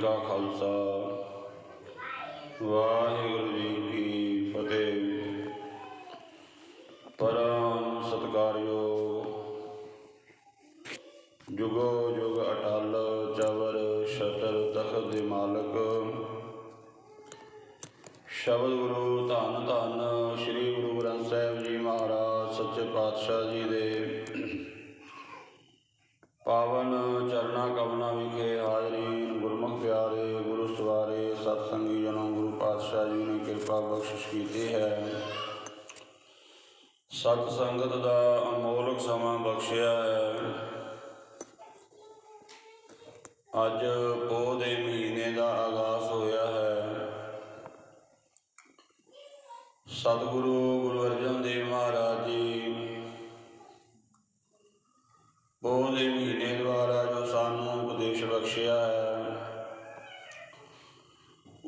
ਕਾ ਖਾਲਸਾ ਵਾਹਿਗੁਰੂ ਸਤ ਸੰਗਤ ਦਾ ਅਮੋਲਕ ਸਮਾਂ ਬਖਸ਼ਿਆ ਹੈ। ਅੱਜ ਪੋਹ ਦੇ ਮਹੀਨੇ ਦਾ ਆਗਾਜ਼ ਹੋਇਆ ਹੈ। ਸਤਿਗੁਰੂ ਗੁਰੂ ਅਰਜਨ ਦੇਵ ਮਹਾਰਾਜ ਜੀ, ਪੋਹ ਦੇ ਮਹੀਨੇ ਦੁਆਰਾ ਜੋ ਸਾਨੂੰ ਉਪਦੇਸ਼ ਬਖਸ਼ਿਆ ਹੈ,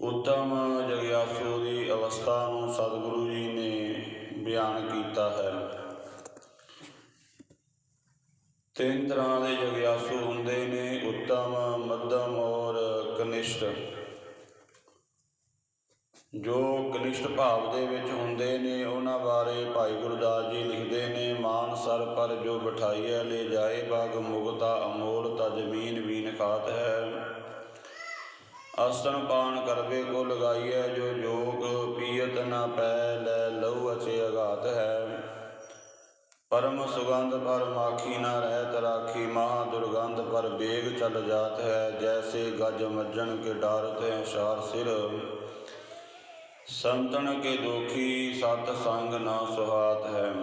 ਉੱਤਮ ਜਗਿਆਸੂ ਦੀ ਅਵਸਥਾ ਨੂੰ ਸਤਿਗੁਰੂ ਬਿਆਨ ਕੀਤਾ ਹੈ। ਤਿੰਨ ਤਰ੍ਹਾਂ ਦੇ ਜਗਿਆਸੂ ਹੁੰਦੇ ਨੇ, ਉੱਤਮ, ਮੱਧਮ ਔਰ ਕਨਿਸ਼ਟ। ਜੋ ਕਨਿਸ਼ਟ ਭਾਵ ਦੇ ਵਿੱਚ ਹੁੰਦੇ ਨੇ, ਉਹਨਾਂ ਬਾਰੇ ਭਾਈ ਗੁਰਦਾਸ ਜੀ ਲਿਖਦੇ ਨੇ, ਮਾਨ ਸਰ ਪਰ ਜੋ ਬਿਠਾਈਐ ਲੈ ਜਾਏ ਬਾਗ ਮੁਗਤਾ ਅਮੋਲ ਤਾ ਜ਼ਮੀਨ ਵੀਨ ਖਾਤ ਹੈ। ਆਸਨ ਪਾਨ ਕਰਵੇ ਕੋ ਲਗਾਈਐ, ਜੋ ਜੋਗ ਪੀਅਤ ਨਾ ਪੈ, ਲੈ ਲਹੂ ਅਚੇ ਅਗਾਤ ਹੈ। ਪਰਮ ਸੁਗੰਧ ਪਰ ਮਾਖੀ ਨਾ ਰਹਿਤ ਰਾਖੀ, ਮਹਾ ਦੁਰਗੰਧ ਪਰ ਬੇਗ ਚਲ ਜਾਤ ਹੈ। ਜੈਸੇ ਗਜ ਮੱਜਣ ਕੇ ਡਾਰਤ ਹੈ ਸ਼ਾਰ ਸਿਰ। ਸੰਤਨ ਕੇ ਦੋਖੀ, ਸਤ ਸੰਗ ਨਾ ਸੁਹਾਤ ਹੈ।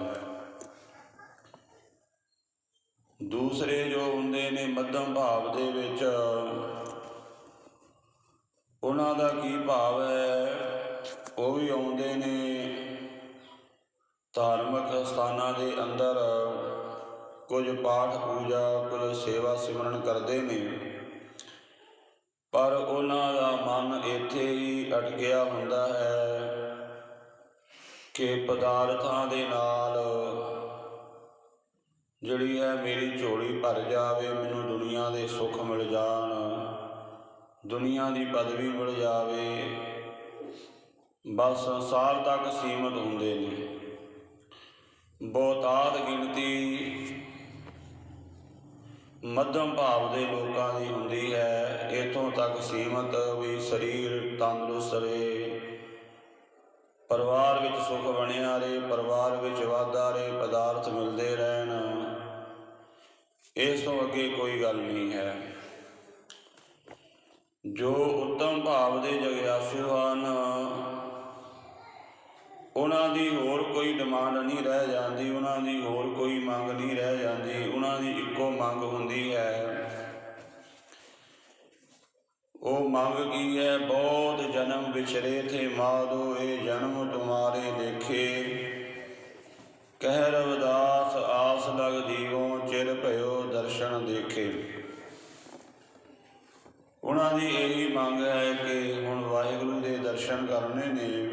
ਦੂਸਰੇ ਜੋ ਹੁੰਦੇ ਨੇ, ਮੱਧਮ ਭਾਵ ਦੇ ਵਿੱਚ ਉਹਨਾਂ ਦਾ ਕੀ ਭਾਵ ਹੈ? ਉਹ ਵੀ ਆਉਂਦੇ ਨੇ। ਧਾਰਮਿਕ ਸਥਾਨਾਂ ਦੇ ਅੰਦਰ ਕੁਝ ਪਾਠ ਪੂਜਾ, ਕੁਝ ਸੇਵਾ ਸਿਮਰਨ ਕਰਦੇ ਨੇ। ਪਰ ਉਹਨਾਂ ਦਾ ਮਨ ਇੱਥੇ ਹੀ ਅਟਕਿਆ ਹੁੰਦਾ ਹੈ ਕਿ ਪਦਾਰਥਾਂ ਦੇ ਨਾਲ ਜਿਹੜੀ ਹੈ ਮੇਰੀ ਝੋਲੀ ਭਰ ਜਾਵੇ, ਮੈਨੂੰ ਦੁਨੀਆ ਦੇ ਸੁੱਖ ਮਿਲ ਜਾਣ। ਦੁਨੀਆ ਦੀ ਪਦਵੀ ਮਿਲ ਜਾਵੇ। ਬਸ ਸੰਸਾਰ ਤੱਕ ਸੀਮਤ ਹੁੰਦੇ ਨੇ। ਬਹੁਤਾਤ ਗਿਣਤੀ ਮੱਧਮ ਭਾਵ ਦੇ ਲੋਕਾਂ ਦੀ ਹੁੰਦੀ ਹੈ। ਇਥੋਂ ਤੱਕ ਸੀਮਤ ਵੀ ਸਰੀਰ ਤੰਦਰੁਸਤ ਰਹੇ। ਪਰਿਵਾਰ ਵਿੱਚ ਸੁਖ ਬਣਿਆ ਰਹੇ, ਪਰਿਵਾਰ ਵਿੱਚ ਵਾਧਾ ਰਹੇ, ਪਦਾਰਥ ਮਿਲਦੇ ਰਹਿਣ। ਇਸ ਤੋਂ ਅੱਗੇ ਕੋਈ ਗੱਲ ਨਹੀਂ ਹੈ। ਜੋ ਉੱਤਮ ਭਾਵ ਦੇ ਜਗਿਆਸੂ ਹਨ, ਉਹਨਾਂ ਦੀ ਹੋਰ ਕੋਈ ਡਿਮਾਂਡ ਨਹੀਂ ਰਹਿ ਜਾਂਦੀ, ਉਹਨਾਂ ਦੀ ਹੋਰ ਕੋਈ ਮੰਗ ਨਹੀਂ ਰਹਿ ਜਾਂਦੀ, ਉਹਨਾਂ ਦੀ ਇੱਕੋ ਮੰਗ ਹੁੰਦੀ ਹੈ। ਉਹ ਮੰਗ ਕੀ ਹੈ? ਬਹੁਤ ਜਨਮ ਵਿਛਰੇ ਥੇ ਮਾਦੋ ਇਹ ਜਨਮ ਤੁਮਾਰੇ ਦੇਖੇ। ਕਹਿ ਰਵਦਾਸ, ਆਸ ਲਗ ਜੀਵੋ ਚਿਰ ਭਇਓ ਦਰਸ਼ਨ ਦੇਖੇ। ਉਹਨਾਂ ਦੀ ਇਹੀ ਮੰਗ ਹੈ ਕਿ ਹੁਣ ਵਾਹਿਗੁਰੂ ਦੇ ਦਰਸ਼ਨ ਕਰਨੇ ਨੇ।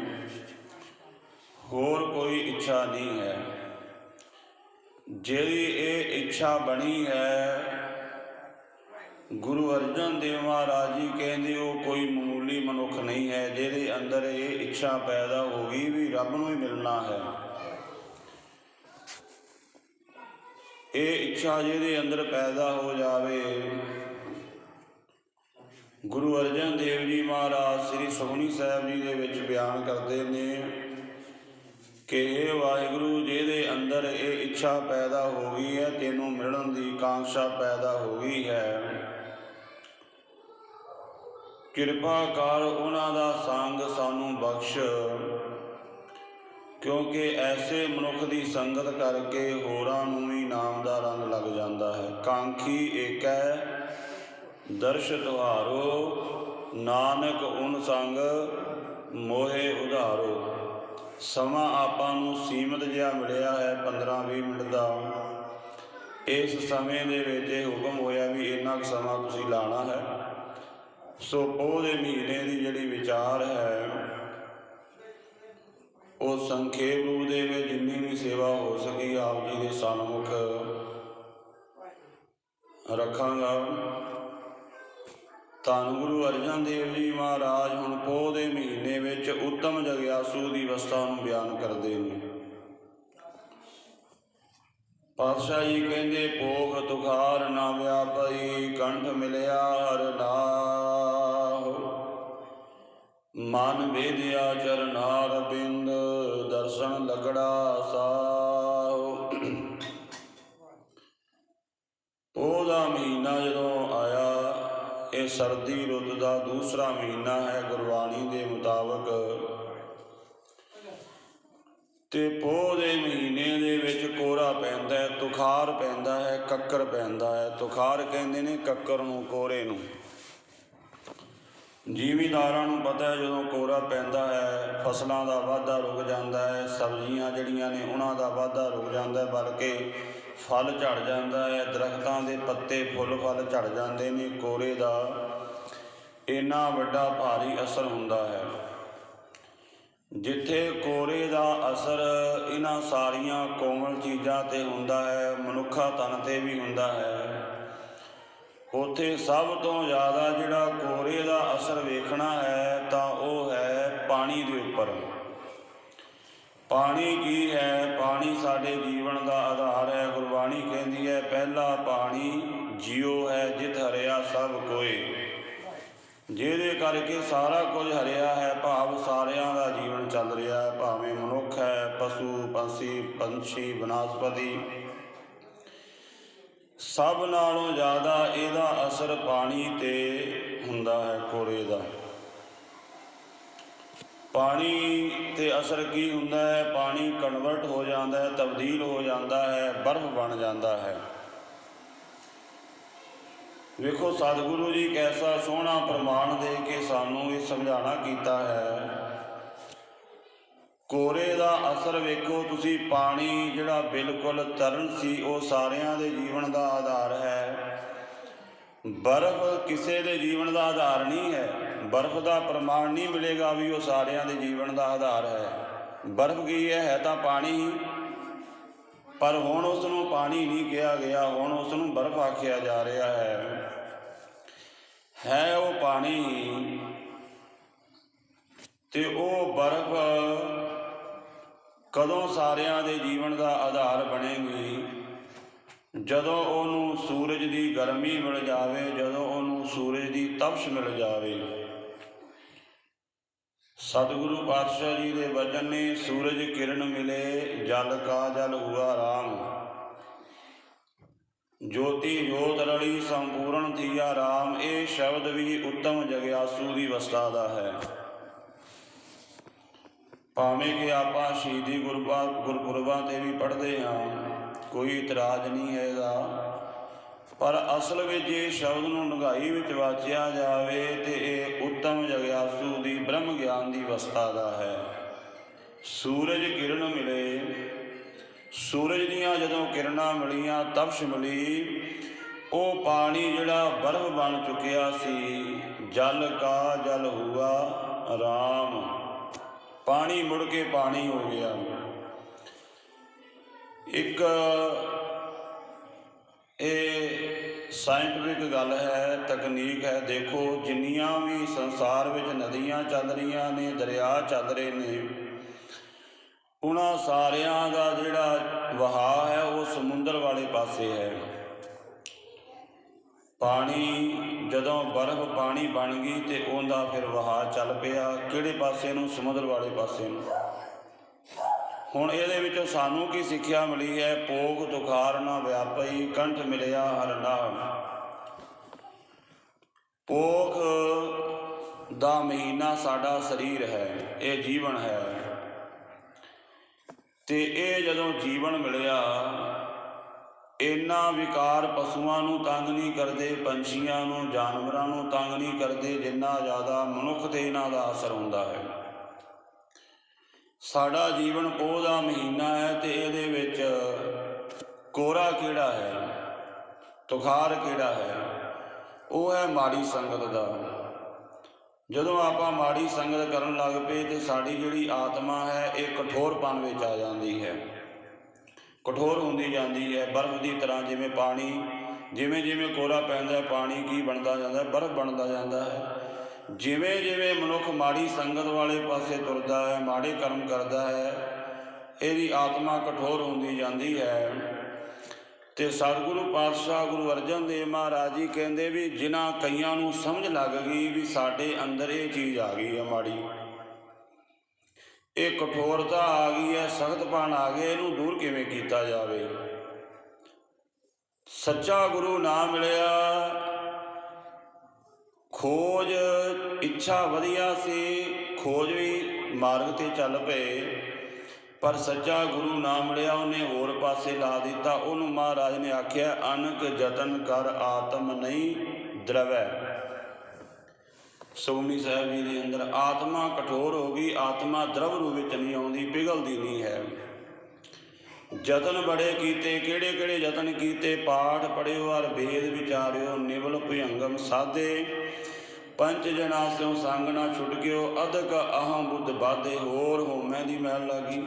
ਹੋਰ ਕੋਈ ਇੱਛਾ ਨਹੀਂ ਹੈ। ਜਿਹੜੀ ਇਹ ਇੱਛਾ ਬਣੀ ਹੈ, ਗੁਰੂ ਅਰਜਨ ਦੇਵ ਮਹਾਰਾਜ ਜੀ ਕਹਿੰਦੇ ਉਹ ਕੋਈ ਮਾਮੂਲੀ ਮਨੁੱਖ ਨਹੀਂ ਹੈ, ਜਿਹਦੇ ਅੰਦਰ ਇਹ ਇੱਛਾ ਪੈਦਾ ਹੋ ਗਈ ਵੀ ਰੱਬ ਨੂੰ ਹੀ ਮਿਲਣਾ ਹੈ। ਇਹ ਇੱਛਾ ਜਿਹਦੇ ਅੰਦਰ ਪੈਦਾ ਹੋ ਜਾਵੇ ਗੁਰੂ ਅਰਜਨ ਦੇਵ ਜੀ ਮਹਾਰਾਜ ਸ੍ਰੀ ਸੁਖਮਨੀ ਸਾਹਿਬ ਜੀ ਦੇ ਵਿੱਚ ਬਿਆਨ ਕਰਦੇ ਨੇ ਕਿ ਇਹ ਵਾਹਿਗੁਰੂ, ਜਿਹਦੇ ਅੰਦਰ ਇਹ ਇੱਛਾ ਪੈਦਾ ਹੋ ਗਈ ਹੈ, ਤੈਨੂੰ ਮਿਲਣ ਦੀ ਕਾਂਖਸ਼ਾ ਪੈਦਾ ਹੋ ਗਈ ਹੈ। ਕਿਰਪਾ ਕਰ ਉਹਨਾਂ ਦਾ ਸੰਗ ਸਾਨੂੰ ਬਖਸ਼, ਕਿਉਂਕਿ ਐਸੇ ਮਨੁੱਖ ਦੀ ਸੰਗਤ ਕਰਕੇ ਹੋਰਾਂ ਨੂੰ ਵੀ ਨਾਮ ਦਾ ਰੰਗ ਲੱਗ ਜਾਂਦਾ ਹੈ। ਕਾਂਖੀ ਏਕੈ ਦਰਸ਼ ਤੁਹਾਰੋ ਨਾਨਕ ਉਨ ਸੰਗ, ਮੋਹਿ ਉਧਾਰੋ। ਸਮਾਂ ਆਪਾਂ ਨੂੰ ਸੀਮਤ ਜਿਹਾ ਮਿਲਿਆ ਹੈ 15-20 ਮਿੰਟ ਦਾ। ਇਸ ਸਮੇਂ ਦੇ ਵਿੱਚ ਇਹ ਹੁਕਮ ਹੋਇਆ ਵੀ ਇੰਨਾ ਕੁ ਸਮਾਂ ਤੁਸੀਂ ਲਾਣਾ ਹੈ। ਸੋ ਪੋਹ ਦੇ ਮਹੀਨੇ ਦੀ ਜਿਹੜੀ ਵਿਚਾਰ ਹੈ, ਉਹ ਸੰਖੇਪ ਰੂਪ ਦੇ ਵਿੱਚ ਜਿੰਨੀ ਵੀ ਸੇਵਾ ਹੋ ਸਕੀ, ਆਪ ਜੀ ਦੇ ਸਨਮੁਖ ਰੱਖਾਂਗਾ। ਧੰਨ ਗੁਰੂ ਅਰਜਨ ਦੇਵ ਜੀ ਮਹਾਰਾਜ, ਹੁਣ ਪੋਹ ਦੇ ਮਹੀਨੇ ਵਿੱਚ ਉੱਤਮ ਜਗਿਆਸੂ ਦੀ ਅਵਸਥਾ ਨੂੰ ਬਿਆਨ ਕਰਦੇ ਨੇ। ਪਾਤਸ਼ਾਹ ਜੀ ਕਹਿੰਦੇ ਪੋਖ ਤੁਖਾਰ ਨਾ ਵਿਆਪਈ ਕੰਠ ਮਿਲਿਆ ਹਰ ਨਾਮ ਮਨ ਵੇਦਿਆ ਚਰਨਾਰ ਬਿੰਦ, ਦਰਸ਼ਨ ਲਗੜਾ ਸਾਹ। ਉਹਦਾ ਮਹੀਨਾ ਜਦੋਂ ਆਇਆ ਇਹ ਸਰਦੀ ਰੁੱਤ ਦਾ ਦੂਸਰਾ ਮਹੀਨਾ ਹੈ ਗੁਰਬਾਣੀ ਦੇ ਮੁਤਾਬਕ। ਤੇ ਪੋਹ ਦੇ ਮਹੀਨੇ ਦੇ ਵਿੱਚ ਕੋਰਾ ਪੈਂਦਾ ਹੈ, ਤੁਖਾਰ ਪੈਂਦਾ ਹੈ, ਕੱਕਰ ਪੈਂਦਾ ਹੈ। ਤੁਖਾਰ ਕਹਿੰਦੇ ਨੇ ਕੱਕਰ ਨੂੰ, ਕੋਰੇ ਨੂੰ। ਜੀਵੀਦਾਰਾਂ ਨੂੰ ਪਤਾ ਹੈ, ਜਦੋਂ ਕੋਰਾ ਪੈਂਦਾ ਹੈ, ਫਸਲਾਂ ਦਾ ਵਾਧਾ ਰੁਕ ਜਾਂਦਾ ਹੈ, ਸਬਜ਼ੀਆਂ ਜਿਹੜੀਆਂ ਨੇ, ਉਹਨਾਂ ਦਾ ਵਾਧਾ ਰੁਕ ਜਾਂਦਾ ਹੈ, ਬਲਕਿ ਫਲ ਝੜ ਜਾਂਦਾ ਹੈ, ਦਰਖਤਾਂ ਦੇ ਪੱਤੇ ਫੁੱਲ ਫਲ ਝੜ ਜਾਂਦੇ ਨੇ, ਕੋਰੇ ਦਾ ਇੰਨਾ ਵੱਡਾ ਭਾਰੀ ਅਸਰ ਹੁੰਦਾ ਹੈ। ਜਿੱਥੇ ਕੋਰੇ ਦਾ ਅਸਰ ਇਹਨਾਂ ਸਾਰੀਆਂ ਕੋਮਲ ਚੀਜ਼ਾਂ ਤੇ ਹੁੰਦਾ ਹੈ, ਮਨੁੱਖਾ ਤਨ ਤੇ ਵੀ ਹੁੰਦਾ ਹੈ, ਉਥੇ ਸਭ ਤੋਂ ਜ਼ਿਆਦਾ ਜਿਹੜਾ ਕੋਰੇ ਦਾ ਅਸਰ ਵੇਖਣਾ ਹੈ ਤਾਂ ਉਹ ਹੈ ਪਾਣੀ ਦੇ ਉੱਪਰ। ਪਾਣੀ ਕੀ ਹੈ? ਪਾਣੀ ਸਾਡੇ ਜੀਵਨ ਦਾ ਆਧਾਰ ਹੈ। ਗੁਰਬਾਣੀ ਕਹਿੰਦੀ ਹੈ, ਪਹਿਲਾ ਪਾਣੀ ਜਿਉ ਹੈ, ਜਿਤ ਹਰਿਆ ਸਭ ਕੋਏ। ਜਿਹਦੇ ਕਰਕੇ ਸਾਰਾ ਕੁਝ ਹਰਿਆ ਹੈ, ਭਾਵ ਸਾਰਿਆਂ ਦਾ ਜੀਵਨ ਚੱਲ ਰਿਹਾ ਹੈ। ਭਾਵੇਂ ਮਨੁੱਖ ਹੈ, ਪਸ਼ੂ, ਪੰਛੀ ਪੰਛੀ, ਬਨਸਪਤੀ। ਸਭ ਨਾਲੋਂ ਜ਼ਿਆਦਾ ਇਹਦਾ ਅਸਰ ਪਾਣੀ ਤੇ ਹੁੰਦਾ ਹੈ, ਕੋਰੇ ਦਾ। ਪਾਣੀ ਤੇ ਅਸਰ ਕੀ ਹੁੰਦਾ ਹੈ? ਪਾਣੀ ਕਨਵਰਟ ਹੋ ਜਾਂਦਾ ਹੈ, ਤਬਦੀਲ ਹੋ ਜਾਂਦਾ ਹੈ, ਬਰਫ਼ ਬਣ ਜਾਂਦਾ ਹੈ। ਵੇਖੋ, ਸਤਿਗੁਰੂ ਜੀ ਕੈਸਾ ਸੋਹਣਾ ਪ੍ਰਮਾਣ ਦੇ ਕੇ ਸਾਨੂੰ ਇਹ ਸਮਝਾਣਾ ਕੀਤਾ ਹੈ। ਕੋਰੇ ਦਾ ਅਸਰ ਵੇਖੋ, ਤੁਸੀਂ ਪਾਣੀ ਜਿਹੜਾ ਬਿਲਕੁਲ ਤਰਨ ਸੀ, ਉਹ ਸਾਰਿਆਂ ਦੇ ਜੀਵਨ ਦਾ ਆਧਾਰ ਹੈ। ਬਰਫ਼ ਕਿਸੇ ਦੇ ਜੀਵਨ ਦਾ ਆਧਾਰ ਨਹੀਂ ਹੈ। ਬਰਫ਼ ਦਾ ਪ੍ਰਮਾਣ ਨਹੀਂ ਮਿਲੇਗਾ ਵੀ ਉਹ ਸਾਰਿਆਂ ਦੇ ਜੀਵਨ ਦਾ ਆਧਾਰ ਹੈ। ਬਰਫ਼ ਕੀ ਹੈ? ਹੈ ਤਾਂ ਪਾਣੀ ਹੀ। ਪਰ ਹੁਣ ਉਸ ਨੂੰ ਪਾਣੀ ਨਹੀਂ ਕਿਹਾ ਗਿਆ, ਹੁਣ ਉਸ ਨੂੰ ਬਰਫ਼ ਆਖਿਆ ਜਾ ਰਿਹਾ ਹੈ। ਹੈ ਉਹ ਪਾਣੀ ਹੀ। ਤੇ ਉਹ ਬਰਫ਼ ਕਦੋਂ ਸਾਰਿਆਂ ਦੇ ਜੀਵਨ ਦਾ ਆਧਾਰ ਬਣੇਗੀ? ਜਦੋਂ ਉਹਨੂੰ ਸੂਰਜ ਦੀ ਗਰਮੀ ਮਿਲ ਜਾਵੇ, ਜਦੋਂ ਉਹਨੂੰ ਸੂਰਜ ਦੀ ਤਪਸ਼ ਮਿਲ ਜਾਵੇ। ਸਤਿਗੁਰੂ ਪਾਤਸ਼ਾਹ ਜੀ ਦੇ ਵਚਨ ਨੇ ਸੂਰਜ ਕਿਰਨ ਮਿਲੇ, ਜਲ ਕਾ ਜਲ ਹੁਆ ਰਾਮ। ਜੋਤੀ ਜੋਤ ਰਲੀ ਸੰਪੂਰਨ ਥੀਆ ਰਾਮ, ਇਹ ਸ਼ਬਦ ਵੀ ਉੱਤਮ ਜਗਿਆਸੂ ਦੀ ਅਵਸਥਾ ਦਾ ਹੈ। ਭਾਵੇਂ ਕਿ ਆਪਾਂ ਸ਼ਹੀਦੀ ਗੁਰਬਾ ਗੁਰਪੁਰਬਾਂ ਤੇ ਵੀ ਪੜ੍ਹਦੇ ਹਾਂ, ਕੋਈ ਇਤਰਾਜ਼ ਨਹੀਂ ਹੈਗਾ। ਅਸਲ ਵਿੱਚ ਇਹ ਸ਼ਬਦ ਨੂੰ ਡੂੰਘਾਈ ਵਿੱਚ ਵਾਚਿਆ ਜਾਵੇ ਤੇ ਇਹ ਉੱਤਮ ਜਗਿਆਸੂ ਦੀ ਬ੍ਰਹਮ ਗਿਆਨ ਦੀ ਅਵਸਥਾ ਦਾ ਹੈ। ਸੂਰਜ ਕਿਰਨ ਮਿਲੇ। ਸੂਰਜ ਦੀਆਂ ਜਦੋਂ ਕਿਰਨਾਂ ਮਿਲੀਆਂ, ਤਪਸ਼ ਮਿਲੀ, ਉਹ ਪਾਣੀ ਜਿਹੜਾ ਬਰਫ਼ ਬਣ ਚੁੱਕਿਆ ਸੀ, ਜਲ ਕਾ ਜਲ ਹੁਆ, ਰਾਮ। ਪਾਣੀ ਮੁੜ ਕੇ ਪਾਣੀ ਹੋ ਗਿਆ। ਇੱਕ ਇਹ ਸਾਇੰਟਿਫਿਕ ਗੱਲ ਹੈ, ਤਕਨੀਕ ਹੈ, ਦੇਖੋ ਜਿੰਨੀਆਂ ਵੀ ਸੰਸਾਰ ਵਿੱਚ ਨਦੀਆਂ ਚੱਲ ਰਹੀਆਂ ਨੇ, ਦਰਿਆ ਚੱਲ ਰਹੇ ਨੇ, ਉਹਨਾਂ ਸਾਰਿਆਂ ਦਾ ਜਿਹੜਾ ਵਹਾਅ ਹੈ ਉਹ ਸਮੁੰਦਰ ਵਾਲੇ ਪਾਸੇ ਹੈ। ਪਾਣੀ, ਜਦੋਂ ਬਰਫ਼ ਪਾਣੀ ਬਣ ਗਈ ਤੇ ਉਹਦਾ ਫਿਰ ਵਹਾਅ ਚੱਲ ਪਿਆ, ਕਿਹੜੇ ਪਾਸੇ ਨੂੰ? ਸਮੁੰਦਰ ਵਾਲੇ ਪਾਸੇ ਨੂੰ। ਹੁਣ ਇਹਦੇ ਵਿੱਚੋਂ ਸਾਨੂੰ ਕੀ ਸਿੱਖਿਆ ਮਿਲੀ ਹੈ? ਪੋਖ ਤੁਖਾਰ ਨਾ ਵਿਆਪਈ, ਕੰਠ ਮਿਲਿਆ ਹਰਨਾ ਪੋਖ ਦਾ ਮਹੀਨਾ ਸਾਡਾ ਸਰੀਰ ਹੈ, ਇਹ ਜੀਵਨ ਹੈ। ਤੇ ਇਹ ਜਦੋਂ ਜੀਵਨ ਮਿਲਿਆ ਇੰਨਾ ਵਿਕਾਰ ਪਸ਼ੂਆਂ ਨੂੰ ਤੰਗ ਨਹੀਂ ਕਰਦੇ, ਪੰਛੀਆਂ ਨੂੰ, ਜਾਨਵਰਾਂ ਨੂੰ ਤੰਗ ਨਹੀਂ ਕਰਦੇ, ਜਿੰਨਾ ਜ਼ਿਆਦਾ ਮਨੁੱਖ ਤੇ ਇਹਨਾਂ ਦਾ ਅਸਰ ਹੁੰਦਾ ਹੈ। ਸਾਡਾ ਜੀਵਨ ਪੋਹ ਦਾ ਮਹੀਨਾ ਹੈ ਤੇ ਇਹਦੇ ਵਿੱਚ ਕੋਰਾ ਕਿਹੜਾ ਹੈ? ਤੁਖਾਰ ਕਿਹੜਾ ਹੈ? ਉਹ ਹੈ ਮਾੜੀ ਸੰਗਤ ਦਾ। ਜਦੋਂ ਆਪਾਂ ਮਾੜੀ ਸੰਗਤ ਕਰਨ ਲੱਗ ਪਏ ਤੇ ਸਾਡੀ ਜਿਹੜੀ ਆਤਮਾ ਹੈ, ਇਹ ਕਠੋਰਪਨ ਵਿੱਚ ਆ ਜਾਂਦੀ ਹੈ। ਕਠੋਰ ਹੁੰਦੀ ਜਾਂਦੀ ਹੈ। ਬਰਫ਼ ਦੀ ਤਰ੍ਹਾਂ ਜਿਵੇਂ ਪਾਣੀ ਜਿਵੇਂ ਜਿਵੇਂ ਕੋਰਾ ਪੈਂਦਾ ਪਾਣੀ ਕੀ ਬਣਦਾ ਜਾਂਦਾ ਬਰਫ਼ ਬਣਦਾ ਜਾਂਦਾ ਹੈ। ਜਿਵੇਂ ਜਿਵੇਂ ਮਨੁੱਖ ਮਾੜੀ ਸੰਗਤ ਵਾਲੇ ਪਾਸੇ ਤੁਰਦਾ ਹੈ, ਮਾੜੇ ਕਰਮ ਕਰਦਾ ਹੈ, ਇਹਦੀ ਆਤਮਾ ਕਠੋਰ ਹੁੰਦੀ ਜਾਂਦੀ ਹੈ। ਤੇ ਸਤਿਗੁਰੂ ਪਾਤਸ਼ਾਹ ਗੁਰੂ ਅਰਜਨ ਦੇਵ ਮਹਾਰਾਜ ਜੀ ਕਹਿੰਦੇ ਵੀ ਜਿਨ੍ਹਾਂ ਕਈਆਂ ਨੂੰ ਸਮਝ ਲੱਗ ਗਈ ਵੀ ਸਾਡੇ ਅੰਦਰ ਇਹ ਚੀਜ਼ ਆ ਗਈ ਹੈ ਮਾੜੀ। ਇਹ ਕਠੋਰਤਾ ਆ ਗਈ ਹੈ ਸਖਤਪਣ ਆ ਗਿਆ ਇਹਨੂੰ ਦੂਰ ਕਿਵੇਂ ਕੀਤਾ ਜਾਵੇ? ਸੱਚਾ ਗੁਰੂ ਨਾ ਮਿਲਿਆ ਖੋਜ ਇੱਛਾ ਵਧੀਆ ਸੀ, ਖੋਜ ਵੀ ਮਾਰਗ ਤੇ ਚੱਲ ਪਏ। ਪਰ ਸੱਚਾ ਗੁਰੂ ਨਾ ਮਿਲਿਆ, ਉਹਨੇ ਹੋਰ ਪਾਸੇ ਲਾ ਦਿੱਤਾ। ਉਹਨੂੰ ਮਹਾਰਾਜ ਨੇ ਆਖਿਆ, ਅਨਕ ਯਤਨ ਕਰ ਆਤਮ ਨਹੀਂ ਦਰਵੈ। ਸੋਮੀ ਸਾਹਿਬ ਜੀ ਦੇ ਅੰਦਰ ਆਤਮਾ ਕਠੋਰ ਹੋ ਗਈ, ਆਤਮਾ ਦਰਵ ਰੂਪ ਵਿੱਚ ਨਹੀਂ ਆਉਂਦੀ, ਪਿਘਲਦੀ ਨਹੀਂ ਹੈ। ਯਤਨ ਬੜੇ ਕੀਤੇ ਕਿਹੜੇ ਕਿਹੜੇ ਯਤਨ ਕੀਤੇ? ਪਾਠ ਪੜਿਓ ਔਰ ਵੇਦ ਵਿਚਾਰਿਓ, ਨਿਵਲ ਭੁਯੰਗਮ ਸਾਧੇ। ਪੰਜ ਜਨਾ ਸਿਓ ਸੰਗ ਛੁੱਟ ਗਿਓ ਅਦਕ ਅਹੰ ਬੁੱਧ ਬਾਧੇ, ਹੋਰ ਹੋਮੈ ਦੀ ਮੈਲ ਲਾਗੀ।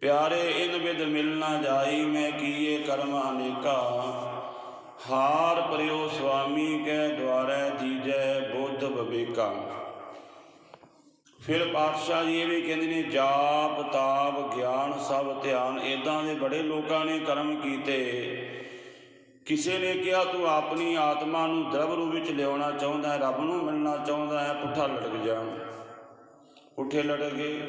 ਪਿਆਰੇ, ਇਨ ਵਿਦ ਮਿਲਣਾ ਜਾਈ, ਮੈਂ ਕੀਏ ਕਰਮ ਅਨੇਕਾ। ਹਾਰ ਪਰਿਓ ਸੁਆਮੀ ਕੈ ਦੁਆਰੈ ਦੀਜੈ ਬੁੱਧ ਵਿਵੇਕਾ। ਫਿਰ ਪਾਤਸ਼ਾਹ ਜੀ ਇਹ ਵੀ ਕਹਿੰਦੇ ਨੇ, ਜਾਪ, ਤਾਪ, ਗਿਆਨ, ਸਭ ਧਿਆਨ ਇਦਾਂ ਦੇ ਬੜੇ ਲੋਕਾਂ ਨੇ ਕਰਮ ਕੀਤੇ। ਕਿਸੇ ਨੇ ਕਿਹਾ, ਤੂੰ ਆਪਣੀ ਆਤਮਾ ਨੂੰ ਦਰਬ ਰੂਪ ਵਿੱਚ ਲਿਆਉਣਾ ਚਾਹੁੰਦਾ ਹੈ, ਰੱਬ ਨੂੰ ਮਿਲਣਾ ਚਾਹੁੰਦਾ ਹੈ, ਪੁੱਠਾ ਲਟਕ ਜਾ। ਪੁੱਠੇ ਲਟਕ ਗਏ।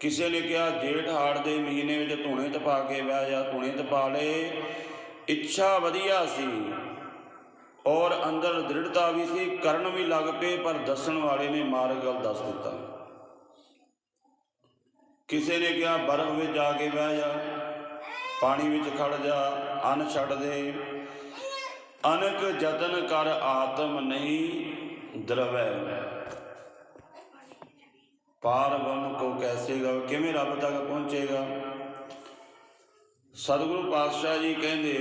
ਕਿਸੇ ਨੇ ਕਿਹਾ, ਜੇਠ ਹਾੜ ਦੇ ਮਹੀਨੇ ਵਿੱਚ ਧੂਣੇ ਤਪਾ ਕੇ ਬਹਿ ਜਾ, ਧੂਣੇ ਤਪਾ ਲਏ ਇੱਛਾ ਵਧੀਆ ਸੀ ਔਰ ਅੰਦਰ ਦ੍ਰਿੜਤਾ ਵੀ ਸੀ, ਕਰਨ ਵੀ ਲੱਗ ਪਏ, ਪਰ ਦੱਸਣ ਵਾਲੇ ਨੇ ਮਾਰਗ ਗੱਲ ਦੱਸ ਦਿੱਤਾ। ਕਿਸੇ ਨੇ ਕਿਹਾ, ਬਰਫ਼ ਵਿੱਚ ਜਾ ਕੇ ਬਹਿ ਜਾ, ਪਾਣੀ ਵਿੱਚ ਖੜ ਜਾ। ਅਨ ਛੱਡ ਦੇ। ਅਨਕ ਯਤਨ ਕਰ ਆਤਮ ਨਹੀਂ ਦਰਵੈ। ਪਾਰ ਬ੍ਰਹਮ ਕੋ ਕੈਸੇ ਕਿਵੇਂ ਰੱਬ ਤੱਕ ਪਹੁੰਚੇਗਾ? ਸਤਿਗੁਰੂ ਪਾਤਸ਼ਾਹ ਜੀ ਕਹਿੰਦੇ,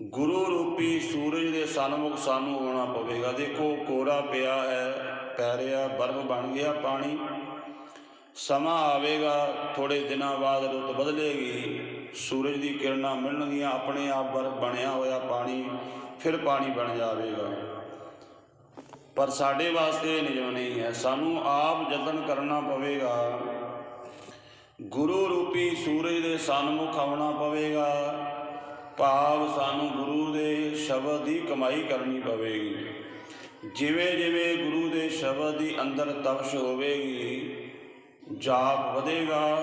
ਗੁਰੂ ਰੂਪੀ ਸੂਰਜ ਦੇ ਸਨਮੁਖ ਸਾਨੂੰ ਆਉਣਾ ਪਵੇਗਾ। ਦੇਖੋ, ਕੋਰਾ ਪਿਆ ਹੈ, ਪੈ ਰਿਹਾ, ਬਰਫ਼ ਬਣ ਗਿਆ ਪਾਣੀ। ਸਮਾਂ ਆਵੇਗਾ ਥੋੜੇ ਦਿਨਾਂ ਬਾਅਦ ਰੁੱਤ ਬਦਲੇਗੀ। ਸੂਰਜ ਦੀ ਕਿਰਨਾਂ ਮਿਲਣਗੀਆਂ ਆਪਣੇ ਆਪ ਬਰਫ਼ ਬਣਿਆ ਹੋਇਆ ਪਾਣੀ, ਫਿਰ ਪਾਣੀ ਬਣ ਜਾਵੇਗਾ। ਪਰ ਸਾਡੇ ਵਾਸਤੇ ਇਹ ਨਿਯਮ ਨਹੀਂ ਹੈ। ਸਾਨੂੰ ਆਪ ਯਤਨ ਕਰਨਾ ਪਵੇਗਾ। ਗੁਰੂ ਰੂਪੀ ਸੂਰਜ ਦੇ ਸਨਮੁਖ ਆਉਣਾ ਪਵੇਗਾ। ਭਾਵ ਸਾਨੂੰ ਗੁਰੂ ਦੇ ਸ਼ਬਦ ਦੀ ਕਮਾਈ ਕਰਨੀ ਪਵੇਗੀ। ਜਿਵੇਂ ਜਿਵੇਂ ਗੁਰੂ ਦੇ ਸ਼ਬਦ ਦੀ ਅੰਦਰ ਤਪਸ਼ ਹੋਵੇਗੀ, ਜਾਪ ਵਧੇਗਾ।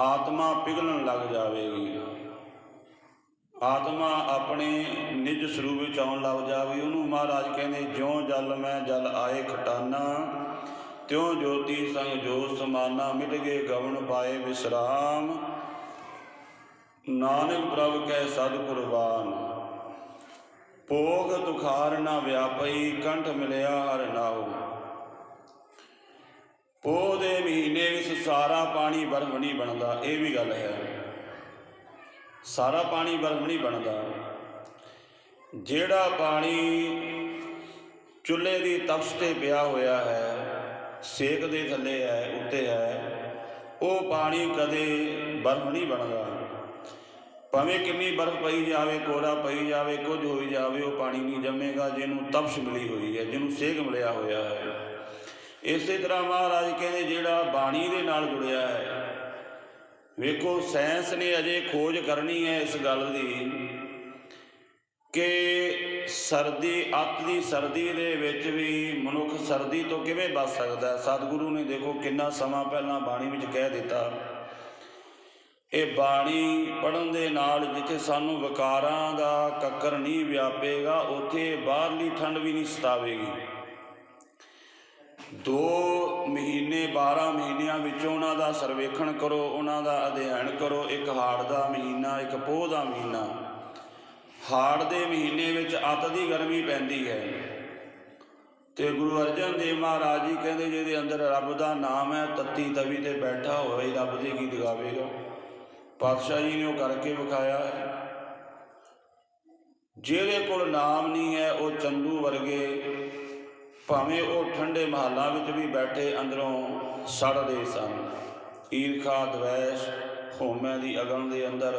ਆਤਮਾ ਪਿਘਲਣ ਲੱਗ ਜਾਵੇਗੀ ਆਤਮਾ ਆਪਣੇ ਨਿਜ ਸਰੂਪ ਵਿੱਚ ਆਉਣ ਲੱਗ ਜਾਵੇ। ਉਹਨੂੰ ਮਹਾਰਾਜ ਕਹਿੰਦੇ, ਜਿਉਂ ਜਲ ਮੈਂ ਜਲ ਆਏ ਖਟਾਨਾ, ਤਿਉਂ ਜੋਤੀ ਸੰਗ ਜੋ ਸਮਾਨਾ, ਮਿਟ ਗਏ ਗਵਨ ਪਾਏ ਵਿਸਰਾਮ। ਨਾਨਕ ਪ੍ਰਭ ਕੈ ਸਦ ਕੁਰਬਾਨ, ਭੋਗ ਤੁਖਾਰ ਨਾ ਵਿਆਪਈ, ਕੰਠ ਮਿਲਿਆ ਹਰ ਨਾਉ। ਪੋਹ ਦੇ ਮਹੀਨੇ ਵਿੱਚ ਸਾਰਾ ਪਾਣੀ ਬਰਫ਼ ਨਹੀਂ ਬਣਦਾ, ਇਹ ਵੀ ਗੱਲ ਹੈ। ਸਾਰਾ ਪਾਣੀ ਬਰਫ਼ ਨਹੀਂ ਬਣਦਾ। ਜਿਹੜਾ ਪਾਣੀ ਚੁੱਲ੍ਹੇ ਦੀ ਤਪਸ਼ ਤੇ ਪਿਆ ਹੋਇਆ ਹੈ, ਸੇਕ ਦੇ ਥੱਲੇ ਹੈ, ਉੱਤੇ ਹੈ, ਉਹ ਪਾਣੀ ਕਦੇ ਬਰਫ਼ ਨਹੀਂ ਬਣਦਾ। ਭਾਵੇਂ ਕਿੰਨੀ ਬਰਫ਼ ਪਈ ਜਾਵੇ ਕੋਰਾ ਪਈ ਜਾਵੇ, ਕੁਝ ਹੋਈ ਜਾਵੇ, ਉਹ ਪਾਣੀ ਨਹੀਂ ਜੰਮੇਗਾ, ਜਿਹਨੂੰ ਤਪਸ਼ ਮਿਲੀ ਹੋਈ ਹੈ, ਜਿਹਨੂੰ ਸੇਕ ਮਿਲਿਆ ਹੋਇਆ ਹੈ। ਇਸੇ ਤਰ੍ਹਾਂ ਮਹਾਰਾਜ ਕਹਿੰਦੇ ਜਿਹੜਾ ਬਾਣੀ ਦੇ ਨਾਲ ਜੁੜਿਆ ਹੈ, ਵੇਖੋ ਸਾਇੰਸ ਨੇ ਅਜੇ ਖੋਜ ਕਰਨੀ ਹੈ ਇਸ ਗੱਲ ਦੀ ਕਿ ਸਰਦੀ, ਅੱਤ ਦੀ ਸਰਦੀ ਦੇ ਵਿੱਚ ਵੀ ਮਨੁੱਖ ਸਰਦੀ ਤੋਂ ਕਿਵੇਂ ਬਚ ਸਕਦਾ ਸਤਿਗੁਰੂ ਨੇ ਦੇਖੋ ਕਿੰਨਾ ਸਮਾਂ ਪਹਿਲਾਂ ਬਾਣੀ ਵਿੱਚ ਕਹਿ ਦਿੱਤਾ। ਇਹ ਬਾਣੀ ਪੜਨ ਦੇ ਨਾਲ ਜਿੱਥੇ ਸਾਨੂੰ ਵਿਕਾਰਾਂ ਦਾ ਕੱਕਰ ਨਹੀਂ ਵਿਆਪੇਗਾ, ਉੱਥੇ ਬਾਹਰਲੀ ਠੰਡ ਵੀ ਨਹੀਂ ਸਤਾਵੇਗੀ। ਦੋ ਮਹੀਨੇ 12 ਮਹੀਨਿਆਂ ਵਿੱਚੋਂ ਉਹਨਾਂ ਦਾ ਸਰਵੇਖਣ ਕਰੋ, ਉਹਨਾਂ ਦਾ ਅਧਿਐਨ ਕਰੋ। ਇੱਕ ਹਾੜ ਦਾ ਮਹੀਨਾ, ਇੱਕ ਪੋਹ ਦਾ ਮਹੀਨਾ। ਹਾੜ ਦੇ ਮਹੀਨੇ ਵਿੱਚ ਅਤ ਦੀ ਗਰਮੀ ਪੈਂਦੀ ਹੈ। ਤੇ ਗੁਰੂ ਅਰਜਨ ਦੇਵ ਮਹਾਰਾਜ ਜੀ ਕਹਿੰਦੇ, ਜਿਹਦੇ ਅੰਦਰ ਰੱਬ ਦਾ ਨਾਮ ਹੈ, ਤੱਤੀ ਤਵੀ ਤੇ ਬੈਠਾ ਹੋਵੇ ਰੱਬ ਦੇ ਗੀਤ ਗਾਵੇਗਾ। ਪਾਤਸ਼ਾਹ ਜੀ ਨੇ ਉਹ ਕਰਕੇ ਵਿਖਾਇਆ। ਹੈ ਜਿਹਦੇ ਕੋਲ ਨਾਮ ਨਹੀਂ ਹੈ, ਉਹ ਚੰਦੂ ਵਰਗੇ ਭਾਵੇਂ ਉਹ ਠੰਡੇ ਮਹੱਲਾਂ ਵਿੱਚ ਵੀ ਬੈਠੇ ਅੰਦਰੋਂ ਸੜਦੇ ਸਨ। ਈਰਖਾ, ਦਵੈਸ਼ ਹਉਮੈ ਦੀ ਅਗਨ ਦੇ ਅੰਦਰ।